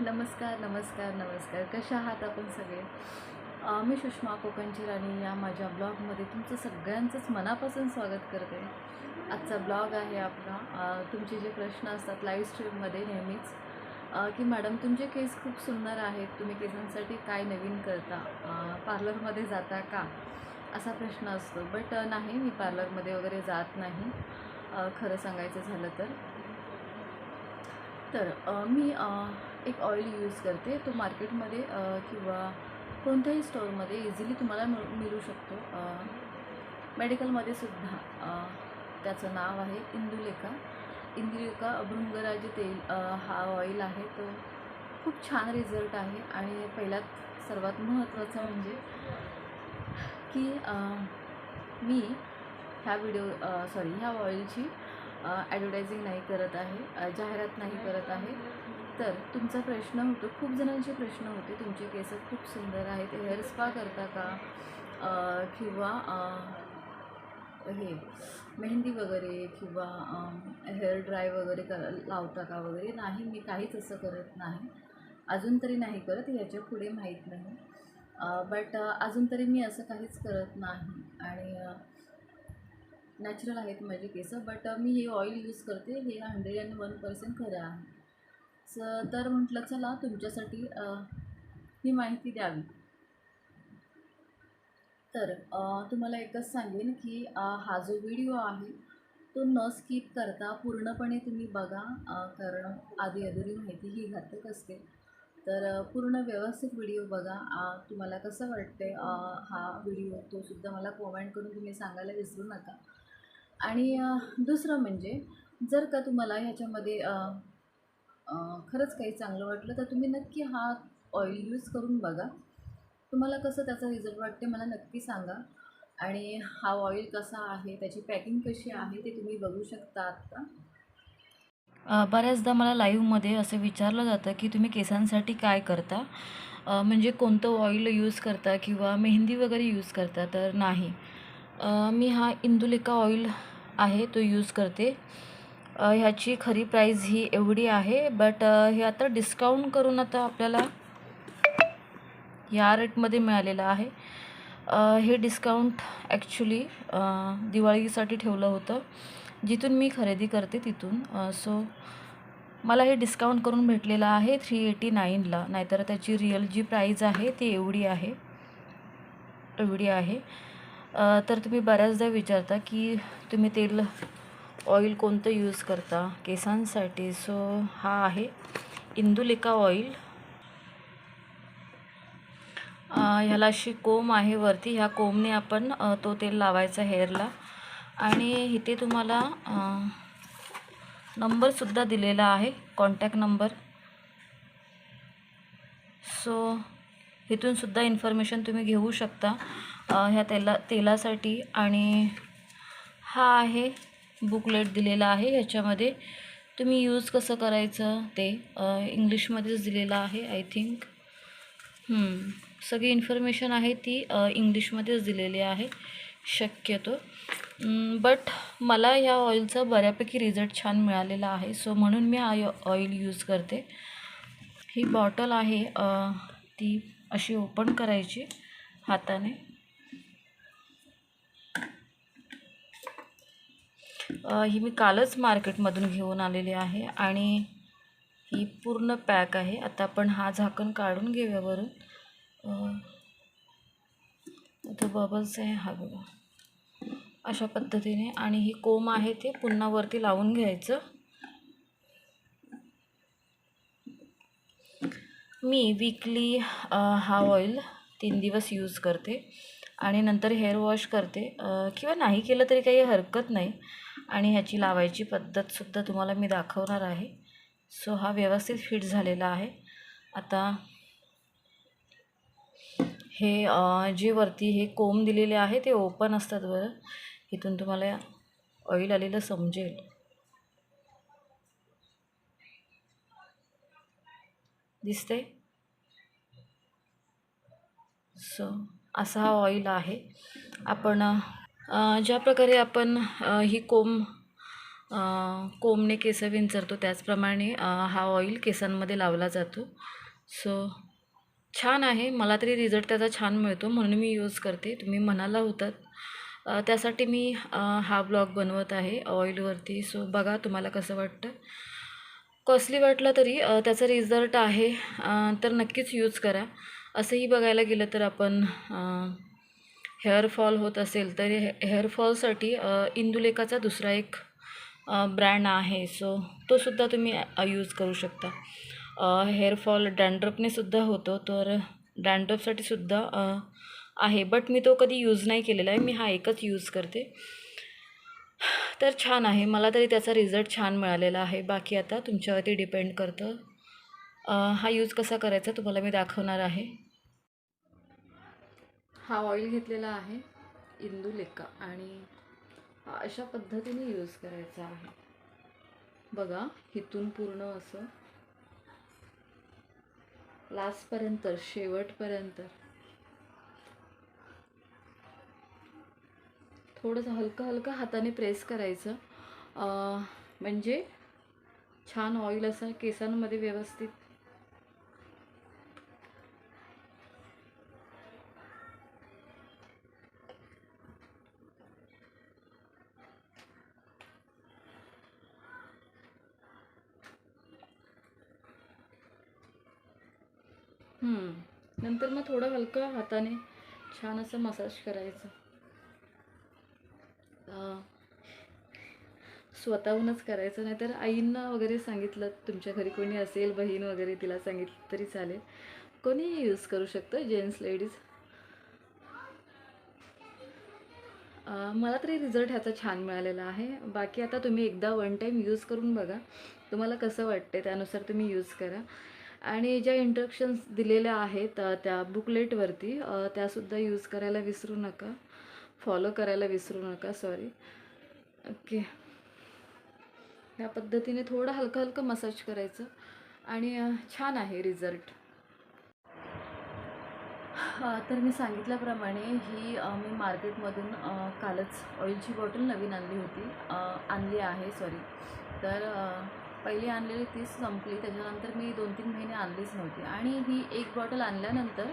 नमस्कार नमस्कार नमस्कार. कशा आहात आपण सगळे? मी सुषमा कोकणची राणी. या माझ्या ब्लॉगमध्ये तुमचं सगळ्यांचंच मनापासून स्वागत करते. आजचा ब्लॉग आहे आपला. तुमचे जे प्रश्न असतात लाईव्ह स्ट्रीममध्ये नेहमीच की मॅडम तुमचे केस खूप सुंदर आहेत. तुम्ही केसांसाठी काय नवीन करता? पार्लरमध्ये जाता का? असा प्रश्न असतो. बट नाही मी पार्लरमध्ये वगैरे जात नाही. खरं सांगायचं झालं तर. तर मी एक ऑइल यूज करते. तो मार्केटमध्ये किंवा कोणत्याही स्टोअरमध्ये इझिली तुम्हाला मिळ मिळू शकतो. मेडिकलमध्ये सुद्धा त्याचं नाव आहे इंदुलेखा. इंदुलेखा भृंगराज तेल हा ऑइल आहे. तो खूप छान रिझल्ट आहे. आणि पहिल्यात सर्वात महत्त्वाचं म्हणजे की मी ह्या व्हिडिओ सॉरी ह्या ऑइलची ॲडवर्टायझिंग नाही करत आहे. जाहिरात नाही करत आहे. तर तुमचा प्रश्न होतो खूप जणांचे प्रश्न होते तुमचे केस खूप सुंदर आहेत हेअर स्पा करता का? किंवा हे मेहंदी वगैरे किंवा हेअर ड्राय वगैरे कर लावता का वगैरे? नाही मी काहीच असं करत नाही. अजून तरी नाही करत याच्यापुढे माहीत नाही. बट अजून तरी मी असं काहीच करत नाही. आणि नॅचरल आहेत माझे केस बट मी हे ऑइल यूज करते हे हंड्रेड अँड वन पर्सेंट खरं आहे. च तर म्हटलं चला तुमच्यासाठी ही माहिती द्यावी. तर तुम्हाला एकच सांगेन की हा जो व्हिडिओ आहे तो न स्किप करता पूर्णपणे तुम्ही बघा कारण आधी अधुरी माहिती ही घातक असते. तर पूर्ण व्यवस्थित व्हिडिओ बघा. तुम्हाला कसं वाटते हा व्हिडिओ तो सुद्धा मला कॉमेंट करून तुम्ही सांगायला विसरू नका. आणि दुसरं म्हणजे जर का तुम्हाला ह्याच्यामध्ये खरंच काही चांगलं वाटलं. तर तुम्ही नक्की हा ऑइल यूज करून बघा. तुम्हाला कसं त्याचा रिझल्ट वाटते मला नक्की सांगा. आणि हा ऑइल कसा आहे त्याची पॅकिंग कशी आहे ते तुम्ही बघू शकता आत्ता बऱ्याचदा मला लाईव्हमध्ये असं विचारलं जातं की तुम्ही केसांसाठी काय करता? म्हणजे कोणतं ऑइल यूज करता किंवा मेहंदी वगैरे यूज करता? तर नाही. मी हा इंदुलेखा ऑइल आहे तो यूज करते. ह्याची खरी प्राईज ही एवढी आहे बट हे आता डिस्काउंट करून आता आपल्याला या रेटमध्ये मिळालेलं आहे. हे डिस्काउंट ॲक्च्युली दिवाळीसाठी ठेवलं होतं. जिथून मी खरेदी करते तिथून. सो मला हे डिस्काउंट करून भेटलेलं आहे थ्री एटी नाईनला नाहीतर त्याची रिअल जी प्राईज आहे ती एवढी आहे. एवढी आहे. तर तुम्ही बऱ्याचदा विचारता की तुम्ही तेल ऑइल कोणतं यूज करता? केसांसाठी. सो हा आहे. इंदुलिका ऑइल ह्याला अशी कोम आहे वरती. ह्या कोमने आपण तो तेल लावायचा हेअरला आणि इथे तुम्हाला नंबरसुद्धा दिलेला आहे. कॉन्टॅक्ट नंबर सो इथूनसुद्धा इन्फॉर्मेशन तुम्ही घेऊ शकता ह्या तेला तेलासाठी. आणि हा आहे बुकलेट दिलेला आहे. ह्याच्यामध्ये तुम्ही यूज कसं करायचं ते इंग्लिशमध्येच दिलेलं आहे आय थिंक सगळी इन्फॉर्मेशन आहे ती इंग्लिशमध्येच दिलेली आहे. शक्यतो. बट मला ह्या ऑइलचा बऱ्यापैकी रिझल्ट छान मिळालेला आहे. सो म्हणून मी हा ऑइल यूज करते. ही बॉटल आहे ती अशी ओपन करायची हाताने. ही मी कालच मार्केटमधून घेऊन आलेली आहे आणि ही पूर्ण पॅक आहे. आता आपण हा झाकण काढून घेऊया वरून. तो बबल्स आहे हा बघा. अशा पद्धतीने. आणि ही कोम आहे ते पुन्हा वरती लावून घ्यायचं. मी वीकली हा ऑइल तीन दिवस यूज करते. आणि नंतर हेअर वॉश करते. किंवा नाही केलं तरी काही हरकत नाही. आणि ह्याची लावायची पद्धतसुद्धा तुम्हाला मी दाखवणार आहे. सो हा व्यवस्थित फिट झालेला आहे. आता हे जे वरती हे कोंब दिलेले आहे ते ओपन असतात बरं. इथून तुम्हाला ऑईल आलेलं समजेल. दिसते सो असा हा ऑईल आहे. आपण ज्या प्रकारे आपण ही कोंब कोमने केस विंचरतो त्याचप्रमाणे हा ऑइल केसांमध्ये लावला जातो. सो छान आहे. मला तरी रिझल्ट त्याचा छान मिळतो म्हणून मी यूज करते. तुम्ही म्हणाला होतात. त्यासाठी मी हा ब्लॉग बनवत आहे ऑइलवरती सो बघा तुम्हाला कसं वाटतं. कॉस्टली वाटलं तरी त्याचा रिझल्ट आहे. तर नक्कीच यूज करा. असंही बघायला गेलं तर आपण हेअरफॉल होत असेल तर हे हेअरफॉलसाठी इंदुलेखाचा दुसरा एक ब्रँड आहे. सो तो सुद्धा तुम्ही यूज करू शकता. हेअरफॉल डॅन्ड्रफने सुद्धा होतो. तर डॅन्ड्रफसाठी सुद्धा आहे. बट मी तो कधी यूज नाही केलेला आहे. मी हा एकच यूज करते. तर छान आहे. मला तरी त्याचा रिझल्ट छान मिळालेला आहे. बाकी आता तुमच्यावरती डिपेंड करतं हा यूज कसा करायचा तुम्हाला मी दाखवणार आहे. हा ऑइल घेतलेला आहे इंदुलेका आणि अशा पद्धतीने यूज करायचा आहे. बघा इथून पूर्ण असं. लास्टपर्यंत शेवटपर्यंत. थोडंसं हलकं हलकं हाताने प्रेस करायचं. म्हणजे छान ऑइल असं केसांमध्ये व्यवस्थित नंतर मग थोडं हलकं हाताने छान असं मसाज करायचं. स्वतःहूनच करायचं नाहीतर आईंना वगैरे सांगितलं तुमच्या घरी कोणी असेल बहीण वगैरे तिला सांगितलं तरी चालेल. कोणीही यूज करू शकतं जेंट्स लेडीज. मला तरी रिझल्ट ह्याचा छान मिळालेला आहे. बाकी आता तुम्ही एकदा वन टाईम यूज करून बघा. तुम्हाला कसं वाटते त्यानुसार तुम्ही यूज करा. आणि ज्या इंट्रक्शन्स दिलेल्या आहेत त्या बुकलेटवरती त्यासुद्धा यूज करायला विसरू नका. फॉलो करायला विसरू नका सॉरी ओके ह्या पद्धतीने थोडं हलकं हलकं मसाज करायचं. आणि छान आहे रिझल्ट तर मी सांगितल्याप्रमाणे ही मी मार्केटमधून कालच ऑइलची बॉटल नवीन आणली होती. आणली आहे सॉरी तर पहिली आणलेली तीच संपली. त्याच्यानंतर मी दोन तीन महिने आणलीच नव्हती. आणि ही एक बॉटल आणल्यानंतर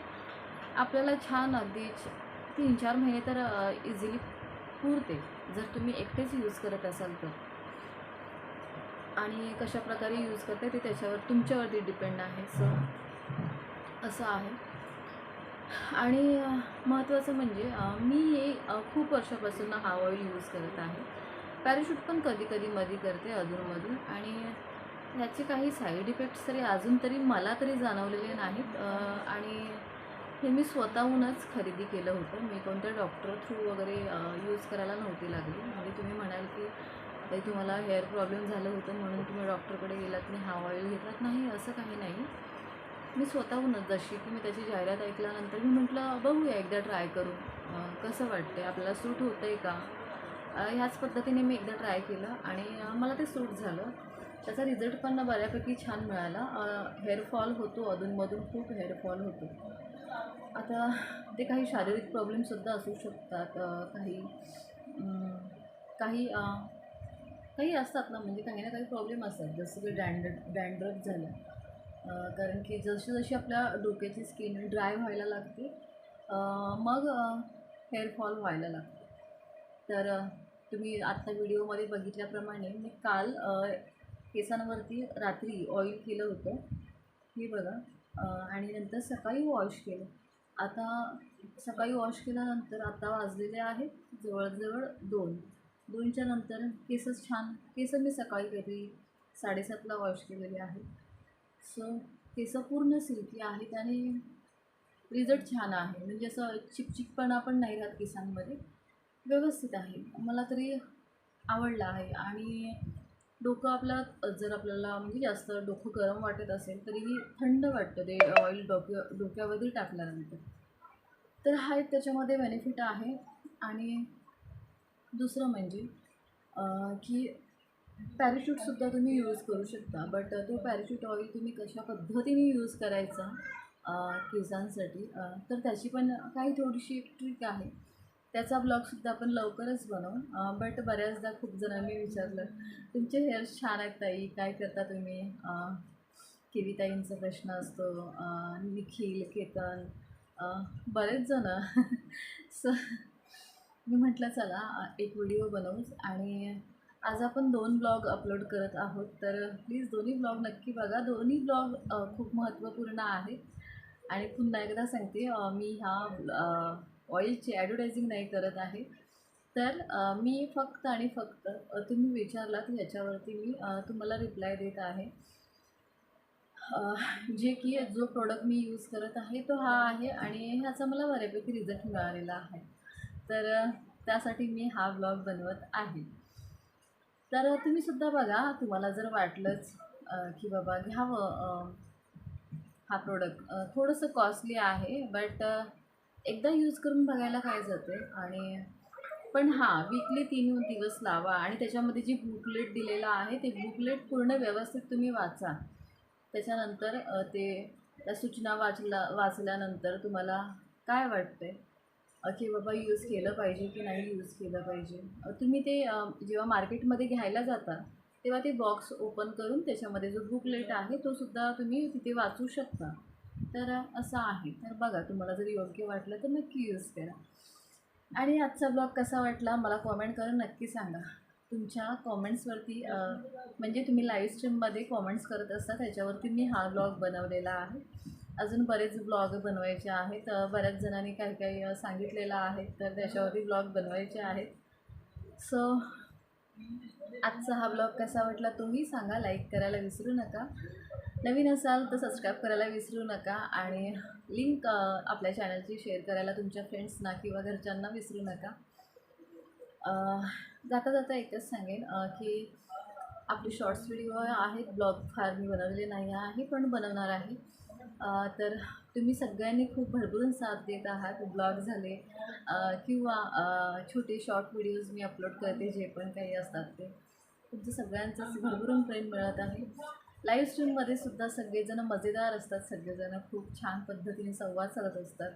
आपल्याला छान अगदी तीन चार महिने तर इझिली पुरते. जर तुम्ही एकटेच यूज करत असाल तर. आणि कशा प्रकारे यूज करते ते त्याच्यावर तुमच्यावरती डिपेंड आहे. सो असं आहे. आणि महत्त्वाचं म्हणजे मी खूप वर्षापासून हा ऑइल यूज करत आहे. पॅराशूट पण कधी कधी मध्ये करते अधूनमधून. आणि ह्याचे काही साईड इफेक्ट्स तरी अजून तरी मला तरी जाणवलेले नाहीत. आणि हे मी स्वतःहूनच खरेदी केलं होतं. मी कोणत्या डॉक्टर थ्रू वगैरे यूज करायला नव्हती लागली. म्हणजे तुम्ही म्हणाल की ताई तुम्हाला हेअर प्रॉब्लेम झालं होतं म्हणून तुम्ही डॉक्टरकडे गेलात आणि हा ऑइल घेतलात. नाही असं काही नाही. मी स्वतःहूनच जशी की मी त्याची जाहिरात ऐकल्यानंतर मी म्हटलं बघूया एकदा ट्राय करू. कसं वाटते आपल्याला सूट होतं आहे का? ह्याच पद्धतीने मी एकदा ट्राय केलं आणि मला ते सूट झालं. त्याचा रिझल्ट पण बऱ्यापैकी छान मिळाला. हेअरफॉल होतो अधूनमधून खूप हेअरफॉल होतो. आता ते काही शारीरिक प्रॉब्लेमसुद्धा असू शकतात काही काही काही असतात ना म्हणजे काही ना काही प्रॉब्लेम असतात. जसं की डँड डँड्रफ झालं. कारण की जशी जशी आपल्या डोक्याची स्किन ड्राय व्हायला लागते मग हेअरफॉल व्हायला लागते. तर तुम्ही आत्ता व्हिडिओमध्ये बघितल्याप्रमाणे मी काल केसांवरती रात्री ऑइल केलं होतं. हे बघा. आणि नंतर सकाळी वॉश केलं. आता सकाळी वॉश केल्यानंतर आता वाजलेले आहेत जवळजवळ दोन. दोनच्या नंतर केसच छान केस मी सकाळी काहीतरी साडेसातला वॉश केलेले आहेत. सो केस पूर्ण सिल्की आहेत आणि रिझल्ट छान आहे. म्हणजे असं चिकचिकपणा पण नाही राहत केसांमध्ये. व्यवस्थित आहे. मला तरी आवडला आहे. आणि डोकं आपला जर आपल्याला म्हणजे जास्त डोकं गरम वाटत असेल तरीही थंड वाटतं ते ऑइल डोक्या डोक्यावरती टाकल्यानंतर. तर हा एक त्याच्यामध्ये बेनिफिट आहे. आणि दुसरं म्हणजे की पॅराशूटसुद्धा तुम्ही यूज करू शकता. बट तो पॅराशूट ऑइल तुम्ही कशा पद्धतीने यूज करायचा केसांसाठी तर त्याची पण काही थोडीशी ट्रिक आहे. त्याचा ब्लॉगसुद्धा आपण लवकरच बनवू. बट बऱ्याचदा खूप जणांनी विचारलं तुमचे हेअर्स छान आहेत ताई काय करता तुम्ही? किरीताईंचा प्रश्न असतो निखिल केतन बरेच जणं. स मी म्हटलं चला एक व्हिडिओ बनवू. आणि आज आपण दोन ब्लॉग अपलोड करत आहोत. तर प्लीज दोन्ही ब्लॉग नक्की बघा. दोन्ही ब्लॉग खूप महत्त्वपूर्ण आहेत. आणि पुन्हा एकदा सांगते मी ह्या ऑइलची ॲडव्हर्टायझिंग नाही करत आहे. तर मी फक्त आणि फक्त तुम्ही विचारलात ह्याच्यावरती मी तुम्हाला रिप्लाय देत आहे. जे की जो प्रोडक्ट मी यूज करत आहे तो हा आहे आणि ह्याचा मला बऱ्यापैकी रिझल्ट मिळालेला आहे. तर त्यासाठी मी हा ब्लॉग बनवत आहे. तर तुम्ही सुद्धा बघा तुम्हाला जर वाटलंच की बाबा घ्यावं हा प्रोडक्ट थोडंसं कॉस्टली आहे बट एकदा यूज करून बघायला काय जाते? आणि पण हां वीकली तीन दिवस लावा आणि त्याच्यामध्ये जी बुकलेट दिलेलं आहे ते बुकलेट पूर्ण व्यवस्थित तुम्ही वाचा. त्याच्यानंतर ते त्या सूचना वाचला वाचल्यानंतर तुम्हाला काय वाटते की बाबा यूज केलं पाहिजे की नाही यूज केलं पाहिजे? तुम्ही ते जेव्हा मार्केटमध्ये घ्यायला जाता तेव्हा ते बॉक्स ओपन करून त्याच्यामध्ये जो बुकलेट आहे तो सुद्धा तुम्ही तिथे वाचू शकता. तर असं आहे. तर बघा तुम्हाला जर योग्य वाटलं तर नक्की यूज करा. आणि आजचा ब्लॉग कसा वाटला मला कॉमेंट करून नक्की सांगा. तुमच्या कॉमेंट्सवरती म्हणजे तुम्ही लाईव्ह स्ट्रीममध्ये कॉमेंट्स करत असता त्याच्यावरती मी हा ब्लॉग बनवलेला आहे. अजून बरेच ब्लॉग बनवायचे आहेत. बऱ्याच जणांनी काही काही सांगितलेलं आहे तर त्याच्यावरती ब्लॉग बनवायचे आहेत. सो आजचा हा ब्लॉग कसा वाटला तोही सांगा. लाईक करायला विसरू नका. नवीन असाल तर सबस्क्राईब करायला विसरू नका आणि लिंक आपल्या चॅनलची शेअर करायला तुमच्या फ्रेंड्सना किंवा घरच्यांना विसरू नका. जाता जाता एकच सांगेन की आपले शॉर्ट्स व्हिडिओ आहेत ब्लॉग फार मी बनवलेले नाही आहे पण बनवणार आहे. तर तुम्ही सगळ्यांनी खूप भरभरून साथ देत आहात ब्लॉग झाले किंवा छोटे शॉर्ट व्हिडिओज मी अपलोड करते जे पण काही असतात ते. तुमचं सगळ्यांचं भरभरून प्रेम मिळत आहे. लाईव्ह स्ट्रीममध्ये सुद्धा सगळेजण मजेदार असतात सगळेजण खूप छान पद्धतीने संवाद साधत असतात.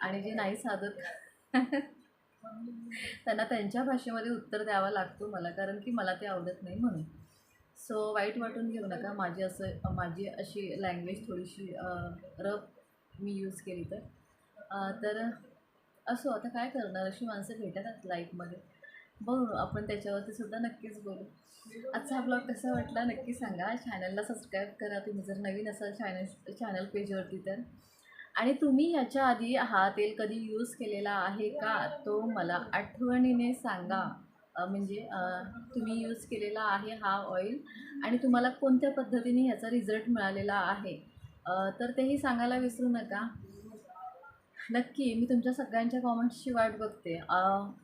आणि जे नाही साधत त्यांना त्यांच्या भाषेमध्ये उत्तर द्यावा लागतो मला कारण की मला ते आवडत नाही म्हणून. सो वाईट वाटून घेऊ नका. माझी असं माझी अशी लँग्वेज थोडीशी रफ मी यूज केली तर. तर असो आता काय करणार? अशी माणसं भेटतात लाईफमध्ये बघू आपण त्याच्यावरती सुद्धा नक्कीच बोलू. आजचा ब्लॉग कसा वाटला नक्की सांगा. चॅनलला सबस्क्राईब करा. तुम्ही जर नवीन असाल चॅनल चॅनल पेजवरती तर. आणि तुम्ही ह्याच्या आधी हा तेल कधी यूज केलेला आहे का तो मला आठवणीने सांगा. म्हणजे तुम्ही यूज केलेला आहे हा ऑइल आणि तुम्हाला कोणत्या पद्धतीने ह्याचा रिझल्ट मिळालेला आहे. तर तेही सांगायला विसरू नका. नक्की मी तुमच्या सगळ्यांच्या कॉमेंट्सची वाट बघते.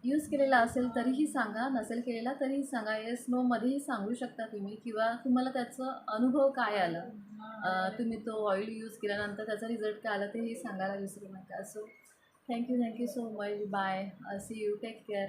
यूज केलेला असेल तरीही सांगा नसेल केलेला तरीही सांगा. येस नोमध्येही सांगू शकता तुम्ही किंवा तुम्हाला त्याचं अनुभव काय आलं? तुम्ही तो ऑइल यूज केल्यानंतर त्याचा रिझल्ट काय आला तेही सांगायला विसरू नका. So thank you thank you so much bye see you take care